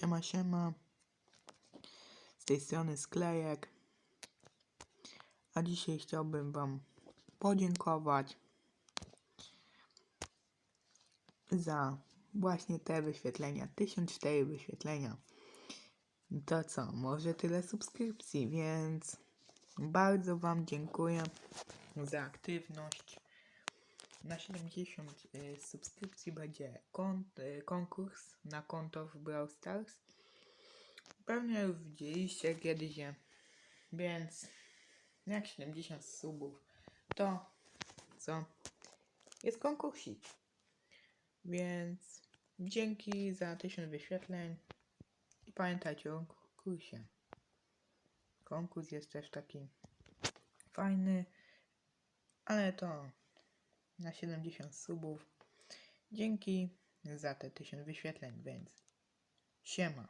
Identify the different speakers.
Speaker 1: Siema, siema. Z tej strony Sklejek. A dzisiaj chciałbym Wam podziękować za właśnie te wyświetlenia. 1004 wyświetlenia. To co? Może tyle subskrypcji, więc bardzo Wam dziękuję za aktywność. Na 70 y, subskrypcji będzie y, konkurs na konto w Brawl Stars. Pewnie już widzieliście kiedyś. Więc jak 70 subów, to co? Jest konkursik. Więc dzięki za 1000 wyświetleń. I pamiętajcie o konkursie. Konkurs jest też taki fajny, ale to na 70 subów. Dzięki za te 1000 wyświetleń, więc siema.